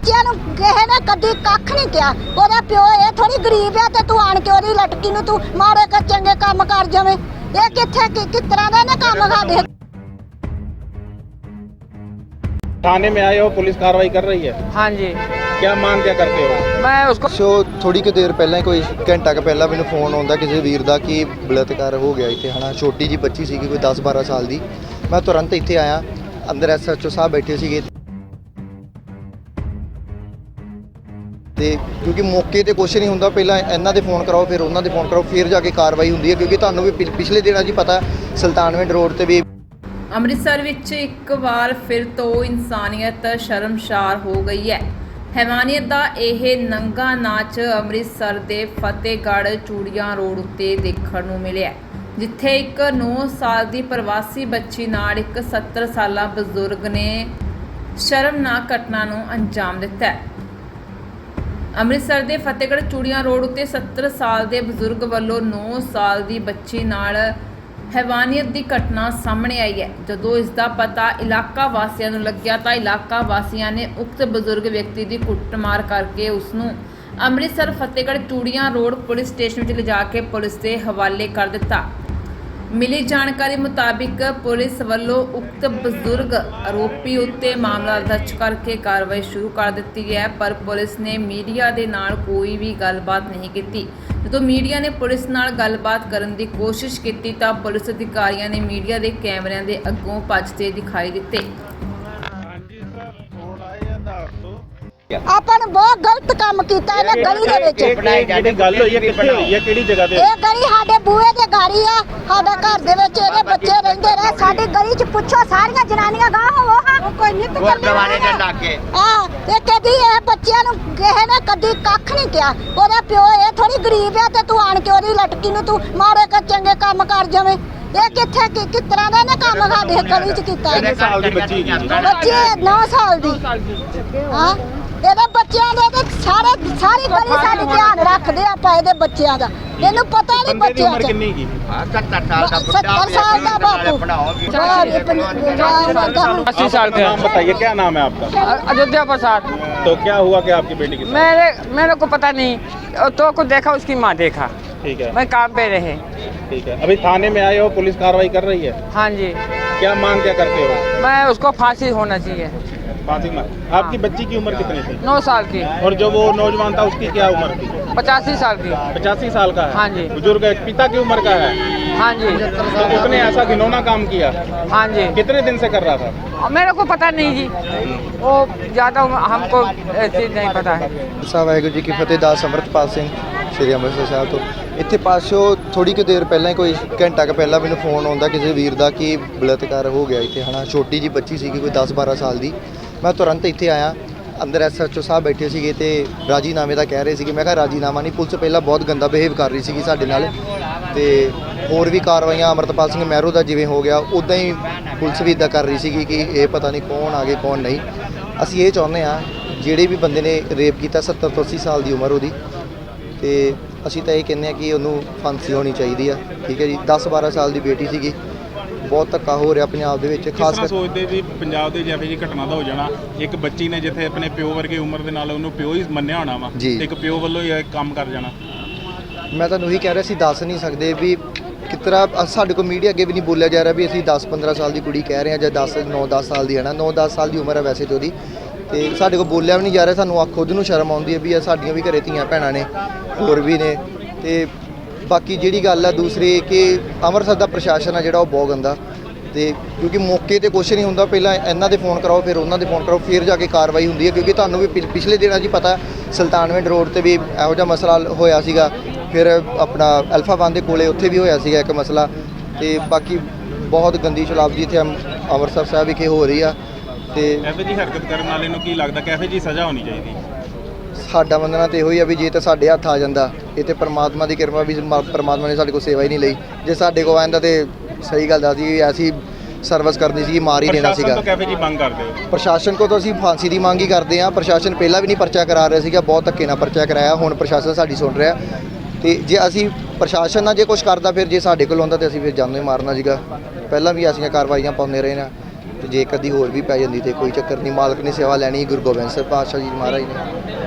ਬੱਚਿਆਂ ਨੂੰ ਕਿਸੇ ਨੇ ਕਦੀ ਕੱਖ ਨਹੀਂ ਕਿਹਾ ਉਹਦਾ ਪਿਓ ਇਹ ਥੋੜੀ ਗਰੀਬ ਆ ਤੇ ਤੂੰ ਆਣ ਕੇ ਉਹਦੀ ਲਟਕੀ ਨੂੰ ਤੂੰ ਮਾਰੇ ਕਰ ਚੰਗੇ ਕੰਮ ਕਰ ਜਾਵੇਂ ਇਹ ਕਿੱਥੇ ਕਿ- ਕਿਸ ਤਰ੍ਹਾਂ ਦਾ ਨੇ ਕੰਮ ਸਾਡੇ थाने में आए हो पुलिस कार्रवाई कर रही है हाँ जी क्या मांग क्या करते हो मैं उसको ਸੋ ਥੋੜੀ ਕੁ ਦੇਰ ਪਹਿਲਾਂ ਹੀ ਕੋਈ ਘੰਟਾ ਕੁ ਪਹਿਲਾਂ ਮੈਨੂੰ ਫੋਨ ਆਉਂਦਾ ਕਿਸੇ ਵੀਰ ਦਾ ਕਿ ਬਲਾਤਕਾਰ ਹੋ ਗਿਆ ਇੱਥੇ ਹਨਾ ਛੋਟੀ ਜੀ ਬੱਚੀ ਸੀਗੀ ਕੋਈ 10 12 ਸਾਲ ਦੀ ਮੈਂ ਤੁਰੰਤ ਇੱਥੇ ਆਇਆ ਅੰਦਰ ਐਸਐਚਓ ਸਾਹਿਬ ਬੈਠੇ ਸੀਗੇ ਤੇ ਕਿਉਂਕਿ ਮੌਕੇ ਤੇ ਕੁਛ ਨਹੀਂ ਹੁੰਦਾ, ਪਹਿਲਾਂ ਇਹਨਾਂ ਦੇ ਫੋਨ ਕਰਾਓ, ਫਿਰ ਉਹਨਾਂ ਦੇ ਫੋਨ ਕਰਾਓ, ਫਿਰ ਜਾ ਕੇ ਕਾਰਵਾਈ ਹੁੰਦੀ ਹੈ, ਕਿਉਂਕਿ ਤੁਹਾਨੂੰ ਵੀ ਪਿ- ਪਿਛਲੇ ਦਿਨਾਂ 'ਚ ਹੀ ਪਤਾ ਸੁਲਤਾਨਵਿੰਡ ਰੋਡ ਤੇ ਵੀ ਅੰਮ੍ਰਿਤਸਰ ਵਿੱਚ ਇੱਕ ਵਾਰ ਫਿਰ ਤੋਂ ਇਨਸਾਨੀਅਤ ਸ਼ਰਮਸ਼ਾਰ ਹੋ ਗਈ ਹੈ। ਹੈਵਾਨੀਅਤ ਦਾ ਇਹ ਨੰਗਾ ਨਾਚ ਅੰਮ੍ਰਿਤਸਰ ਦੇ ਫਤਿਹਗੜ੍ਹ ਚੂੜੀਆਂ ਰੋਡ ਉੱਤੇ ਦੇਖਣ ਨੂੰ ਮਿਲਿਆ ਜਿੱਥੇ ਇੱਕ 9 ਸਾਲ ਦੀ ਪ੍ਰਵਾਸੀ ਬੱਚੀ ਨਾਲ ਇੱਕ 70 ਸਾਲਾ ਬਜ਼ੁਰਗ ਨੇ ਸ਼ਰਮਨਾਕ ਘਟਨਾ ਨੂੰ ਅੰਜਾਮ ਦਿੱਤਾ ਹੈ। ਅੰਮ੍ਰਿਤਸਰ ਦੇ ਫਤਿਹਗੜ੍ਹ ਚੂੜੀਆਂ ਰੋਡ ਉੱਤੇ 70 ਸਾਲ ਦੇ ਬਜ਼ੁਰਗ ਵੱਲੋਂ 9 ਸਾਲ ਦੀ ਬੱਚੀ ਨਾਲ ਹੈਵਾਨੀਅਤ ਦੀ ਘਟਨਾ ਸਾਹਮਣੇ ਆਈ ਹੈ। ਜਦੋਂ ਇਸ ਦਾ ਪਤਾ ਇਲਾਕਾ ਵਾਸੀਆਂ ਨੂੰ ਲੱਗਿਆ ਤਾਂ ਇਲਾਕਾ ਵਾਸੀਆਂ ਨੇ ਉਕਤ ਬਜ਼ੁਰਗ ਵਿਅਕਤੀ ਦੀ ਕੁੱਟਮਾਰ ਕਰਕੇ ਉਸ ਨੂੰ Amritsar Fatehgarh Churian road police station ਵਿੱਚ ਲਿਜਾ ਕੇ ਪੁਲਿਸ ਦੇ ਹਵਾਲੇ ਕਰ ਦਿੱਤਾ। ਮਿਲੀ ਜਾਣਕਾਰੀ ਮੁਤਾਬਿਕ ਪੁਲਿਸ ਵੱਲੋਂ ਉਕਤ ਬਜ਼ੁਰਗ ਆਰੋਪੀ ਉੱਤੇ ਮਾਮਲਾ ਦਰਜ ਕਰਕੇ ਕਾਰਵਾਈ ਸ਼ੁਰੂ ਕਰ ਦਿੱਤੀ ਹੈ, ਪਰ ਪੁਲਿਸ ਨੇ ਮੀਡੀਆ ਦੇ ਨਾਲ ਕੋਈ ਵੀ ਗੱਲਬਾਤ ਨਹੀਂ ਕੀਤੀ। ਜਦੋਂ ਮੀਡੀਆ ਨੇ ਪੁਲਿਸ ਨਾਲ ਗੱਲਬਾਤ ਕਰਨ ਦੀ ਕੋਸ਼ਿਸ਼ ਕੀਤੀ ਤਾਂ ਪੁਲਿਸ ਅਧਿਕਾਰੀਆਂ ਨੇ ਮੀਡੀਆ ਦੇ ਕੈਮਰਿਆਂ ਦੇ ਅੱਗੋਂ ਭੱਜਦੇ ਦਿਖਾਈ ਦਿੱਤੇ। ਆਪਾਂ ਨੂੰ ਬਹੁਤ ਗਲਤ ਕੰਮ ਕੀਤਾ ਇਹਨੇ ਗਲੀ ਦੇ ਵਿੱਚ। ਜਿਹੜੀ ਗੱਲ ਹੋਈ ਹੈ ਕਿੱਥੇ ਹੋਈ ਹੈ ਕਿਹੜੀ ਜਗ੍ਹਾ ਤੇ ਇਹ ਗਲੀ ਸਾਡੇ ਬੂਹੇ ਦੇ ਗਾੜੀ ਆ ਸਾਡੇ ਘਰ ਦੇ ਵਿੱਚ ਇਹਦੇ ਬੱਚੇ ਰਹਿੰਦੇ ਰਹੇ ਸਾਡੀ ਗਲੀ 'ਚ ਪੁੱਛੋ ਸਾਰੀਆਂ ਜਨਾਨੀਆਂ ਗਾਹ ਹੋਵੋ ਹਾਂ ਕੋਈ ਨਿਤ ਦੇ ਲਾਗੇ। ਆ ਤੇ ਕਦੀ ਇਹ ਬੱਚਿਆਂ ਨੂੰ ਕਿਸੇ ਨੇ ਕਦੀ ਕੱਖ ਨਹੀਂ ਕਿਹਾ। ਉਹਦਾ ਪਿਓ ਇਹ ਥੋੜੀ ਗਰੀਬ ਆ ਤੇ ਤੂੰ ਆਣ ਕੇ ਉਹਦੀ ਲਟਕੀ ਨੂੰ ਤੂੰ ਮਾਰੇ ਕਰ ਚੰਗੇ ਕੰਮ ਕਰ ਜਾਵੇਂ। ਇਹ ਕਿੱਥੇ ਕਿ- ਕਿਸ ਤਰ੍ਹਾਂ ਦਾ ਨੇ ਕੰਮ ਸਾਡੇ ਗਲੀ 'ਚ ਕੀਤਾ? ਕਿੰਨੇ? ਸਾਲ ਦੀ ਬੱਚੀ ਹੈਗੀ ਜੀ? ਬੱਚੇ 9 ਸਾਲ ਦੀ। ਹਾਂ? ਬੱਚਿਆਂ ਦੇ ਤੇ ਸਾਰੇ ਸਾਰੀ ਗਲੀ ਸਾਡੀ ਧਿਆਨ ਰੱਖਦੇ ਆਪਾਂ ਇਹਦੇ ਬੱਚਿਆਂ ਦਾ ਇਹਨੂੰ ਪਤਾ ਨਹੀਂ ਬੰਦੇ ਦੀ ਬੱਚਿਆਂ ਉਮਰ ਦਾ ਕਿੰਨੀ ਕੀ 70 ਸਾਲ ਦਾ ਬਾਪੂ ਬਾਹਰ ਇਹ ਪੰ- ਬਾਹਰ ਵਰਗਾ ਹੁਣ। अस्सी साल के नाम बताइए क्या नाम है आपका अ- अयोध्या प्रसाद तो क्या हुआ कि आपकी बेटी के साथ मेरे मेरे को पता नहीं तो को देखा उसकी माँ देखा ठीक है मैं काम पे रहे ठीक है अभी थाने में आए हो पुलिस कार्रवाई कर रही है हाँ जी क्या मांग क्या करते हो मैं उसको फांसी होना चाहिए फांसी मांग आपकी बच्ची की उम्र कितनी थी नौ साल की और जो वो नौजवान था उसकी क्या उम्र थी पचासी साल की पचासी साल का है हाँ जी। बुजुर्ग है पिता की उम्र का है हाँ जी तो उसने ऐसा घिनौना काम किया हाँ जी कितने दिन से कर रहा था और मेरे को पता नहीं जी वो ज़्यादा हमको ऐसी नहीं पता है ਸਾਹਿਬ ਵਾਹਿਗੁਰੂ ਜੀ ਕੀ ਫਤਿਹ ਦਾਸ ਅੰਮ੍ਰਿਤਪਾਲ ਸਿੰਘ ਸ੍ਰੀ ਅੰਮ੍ਰਿਤਸਰ ਸਾਹਿਬ ਤੋਂ ਇੱਥੇ ਪਾਸੋਂ ਥੋੜੀ ਕੁ ਦੇਰ ਪਹਿਲਾਂ ਹੀ ਕੋਈ ਘੰਟਾ ਕੁ ਪਹਿਲਾਂ ਮੈਨੂੰ ਫੋਨ ਆਉਂਦਾ ਕਿਸੇ ਵੀਰ ਦਾ ਕਿ ਬਲਾਤਕਾਰ ਹੋ ਗਿਆ ਇੱਥੇ ਹਨਾ ਛੋਟੀ ਜੀ ਬੱਚੀ ਸੀਗੀ ਕੋਈ 10 12 ਸਾਲ ਦੀ ਮੈਂ ਤੁਰੰਤ ਇੱਥੇ ਆਇਆ, ਅੰਦਰ ਐਸਐਚਓ ਸਾਹਿਬ ਬੈਠੇ ਸੀਗੇ ਤੇ ਰਾਜੀਨਾਮੇ ਦਾ ਕਹਿ ਰਹੇ ਸੀਗੇ। ਮੈਂ ਕਿਹਾ, ਰਾਜੀਨਾਮਾ ਨਹੀਂ, ਪੁਲਿਸ ਪਹਿਲਾਂ ਬਹੁਤ ਗੰਦਾ ਬਿਹੇਵ ਕਰ ਰਹੀ ਸੀਗੀ ਸਾਡੇ ਨਾਲ ਤੇ ਹੋਰ ਵੀ ਕਾਰਵਾਈਆਂ ਅਮਰਤਪਾਲ ਸਿੰਘ ਮਹਿਰੂ ਦਾ ਜਿਵੇਂ ਹੋ ਗਿਆ ਉਦਾਂ ਹੀ ਪੁਲਿਸ ਵੀ ਇਦਾਂ ਕਰ ਰਹੀ ਸੀਗੀ ਕਿ ਇਹ ਪਤਾ ਨਹੀਂ ਕੌਣ ਆ ਗਏ, ਕੌਣ ਨਹੀਂ। ਅਸੀਂ ਇਹ ਚਾਹੁੰਦੇ ਆ ਜਿਹੜੇ ਵੀ ਬੰਦੇ ਨੇ ਰੇਪ ਕੀਤਾ 70 ਤੋਂ 80 ਸਾਲ ਦੀ ਉਮਰ ਉਹਦੀ, ਤੇ ਅਸੀਂ ਤਾਂ ਇਹ ਕਹਿੰਦੇ ਆ ਕਿ ਉਹਨੂੰ ਫਾਂਸੀ ਹੋਣੀ ਚਾਹੀਦੀ ਆ, ਠੀਕ ਹੈ ਜੀ। 10 12 ਸਾਲ ਦੀ ਬੇਟੀ ਸੀਗੀ ਬਹੁਤ ਧੱਕਾ ਹੋ ਰਿਹਾ ਪੰਜਾਬ ਦੇ ਵਿੱਚ ਖਾਸ ਤਰ੍ਹਾਂ ਕਰ ਸੋਚਦੇ ਵੀ ਪੰਜਾਬ ਦੇ ਜਿਹੋ ਜਿਹੀ ਘਟਨਾ ਦਾ ਹੋ ਜਾਣਾ ਇੱਕ ਬੱਚੀ ਨੇ ਜਿੱਥੇ ਆਪਣੇ ਪਿਓ ਵਰਗੇ ਉਮਰ ਦੇ ਨਾਲ ਉਹਨੂੰ ਪਿਓ ਹੀ ਮੰਨਿਆ ਹੋਣਾ ਵਾ ਜੀ। ਇੱਕ ਪਿਓ ਵੱਲੋਂ ਹੀ ਇਹ ਕੰਮ ਕਰ ਜਾਣਾ ਮੈਂ ਤੁਹਾਨੂੰ ਉਹੀ ਕਹਿ ਰਿਹਾ ਸੀ ਦੱਸ ਨਹੀਂ ਸਕਦੇ ਵੀ ਕਿਤਰਾ ਸਾਡੇ ਕੋਲ ਮੀਡੀਆ ਅੱਗੇ ਵੀ ਨਹੀਂ ਬੋਲਿਆ ਜਾ ਰਿਹਾ ਵੀ ਅਸੀਂ 10 15 ਸਾਲ ਦੀ ਕੁੜੀ ਕਹਿ ਰਹੇ ਹਾਂ ਜਾਂ 10 9 10 ਸਾਲ ਦੀ ਹੈ ਨਾ 9 10 ਸਾਲ ਦੀ ਉਮਰ ਹੈ ਵੈਸੇ ਤੇ ਉਹਦੀ ਤੇ ਸਾਡੇ ਕੋਲ ਬੋਲਿਆ ਵੀ ਨਹੀਂ ਜਾ ਰਿਹਾ ਸਾਨੂੰ ਆ ਖੁਦ ਨੂੰ ਸ਼ਰਮ ਆਉਂਦੀ ਹੈ ਵੀ ਇਹ ਸਾਡੀਆਂ ਵੀ ਘਰੇ ਧੀਆਂ ਭੈਣਾਂ ਨੇ ਹੋਰ ਵੀ ਨੇ ਤੇ ਬਾਕੀ ਜਿਹੜੀ ਗੱਲ ਆ ਦੂਸਰੀ ਕਿ ਅੰਮ੍ਰਿਤਸਰ ਦਾ ਪ੍ਰਸ਼ਾਸਨ ਆ ਜਿਹੜਾ ਉਹ ਬਹੁਤ ਗੰਦਾ। ਤੇ ਕਿਉਂਕਿ ਮੌਕੇ ਤੇ ਕੁਛ ਨਹੀਂ ਹੁੰਦਾ, ਪਹਿਲਾਂ ਇਹਨਾਂ ਦੇ ਫੋਨ ਕਰਾਓ, ਫਿਰ ਉਹਨਾਂ ਦੇ ਫੋਨ ਕਰਾਓ, ਫਿਰ ਜਾ ਕੇ ਕਾਰਵਾਈ ਹੁੰਦੀ ਹੈ। ਕਿਉਂਕਿ ਤੁਹਾਨੂੰ ਵੀ ਪਿ- ਪਿਛਲੇ ਦਿਨਾਂ 'ਚ ਹੀ ਪਤਾ, ਸੁਲਤਾਨਵਿੰਡ ਰੋਡ ਤੇ ਵੀ ਇਹੋ ਜਿਹਾ ਮਸਲਾ ਹੋਇਆ ਸੀਗਾ। ਫਿਰ ਆਪਣਾ ਅਲਫਾ ਵਨ ਦੇ ਕੋਲੇ ਉੱਥੇ ਵੀ ਹੋਇਆ ਸੀਗਾ ਇੱਕ ਮਸਲਾ। ਤੇ ਬਾਕੀ ਬਹੁਤ ਗੰਦੀ ਸ਼ਰਾਬ ਇੱਥੇ ਅੰਮ- ਅੰਮ੍ਰਿਤਸਰ ਸਾਹਿਬ ਵਿਖੇ ਹੋ ਰਹੀ ਆ। ਤੇ ਇਹੋ ਜਿਹੀ ਹਰਕਤ ਕਰਨ ਵਾਲੇ ਨੂੰ ਕੀ ਲੱਗਦਾ ਕਿ ਇਹੋ ਜਿਹੀ ਸਜ਼ਾ ਹੋਣੀ ਚਾਹੀਦੀ? ਸਾਡਾ ਮੰਨਣਾ ਤੇ ਇਹੋ ਹੀ ਆ ਵੀ ਜੇ ਤਾਂ ਸਾਡੇ ਹੱਥ ਆ ਜਾਂਦਾ ਇਹ ਤੇ ਪ੍ਰਮਾਤਮਾ ਦੀ ਕਿਰਪਾ ਵੀ ਮ- ਪ੍ਰਮਾਤਮਾ ਨੇ ਸਾਡੇ ਕੋਲ ਸੇਵਾ ਹੀ ਨਹੀਂ ਲਈ। ਜੇ ਸਾਡੇ ਕੋਲ ਆਂਦਾ ਤੇ ਸਹੀ ਗੱਲ ਦੱਸਦੀ ਵੀ ਐਸੀ ਸਰਵਿਸ ਕਰਨੀ ਸੀ ਮਾਰ ਹੀ ਦੇਣਾ ਪ੍ਰਸ਼ਾਸਨ ਸੀਗਾ। ਤੋਂ ਕਿਹੋ ਮੰਗ ਕਰਦੇ ਹੋ? ਪ੍ਰਸ਼ਾਸਨ ਕੋਲ ਤਾਂ ਅਸੀਂ ਫਾਂਸੀ ਦੀ ਮੰਗ ਹੀ ਕਰਦੇ ਹਾਂ। ਪ੍ਰਸ਼ਾਸਨ ਪਹਿਲਾਂ ਵੀ ਨਹੀਂ ਪਰਚਾ ਕਰਾ ਰਿਹਾ ਸੀਗਾ ਬਹੁਤ ਧੱਕੇ ਨਾਲ ਪਰਚਾ ਕਰਾਇਆ। ਹੁਣ ਪ੍ਰਸ਼ਾਸਨ ਸਾਡੀ ਸੁਣ ਰਿਹਾ। ਤੇ ਜੇ ਅਸੀਂ ਪ੍ਰਸ਼ਾਸਨ ਨਾਲ ਜੇ ਕੁਝ ਕਰਦਾ ਫਿਰ ਜੇ ਸਾਡੇ ਕੋਲ ਆਉਂਦਾ ਤੇ ਅਸੀਂ ਫਿਰ ਜਾਨੋਂ ਹੀ ਮਾਰਨਾ ਸੀਗਾ। ਪਹਿਲਾਂ ਵੀ ਐਸੀਆਂ ਕਾਰਵਾਈਆਂ ਪਾਉਂਦੇ ਰਹੇ ਨਾ। ਤੇ ਜੇ ਕਦੀ ਹੋਰ ਵੀ ਪੈ ਜਾਂਦੀ ਤੇ ਕੋਈ ਚੱਕਰ ਨਹੀਂ ਮਾਲਕ ਨੇ ਸੇਵਾ ਲੈਣੀ ਗੁਰੂ ਗੋਬਿੰਦ ਸਿੰਘ ਪਾਤਸ਼ਾਹ ਜੀ ਮਹਾਰਾਜ ਨੇ।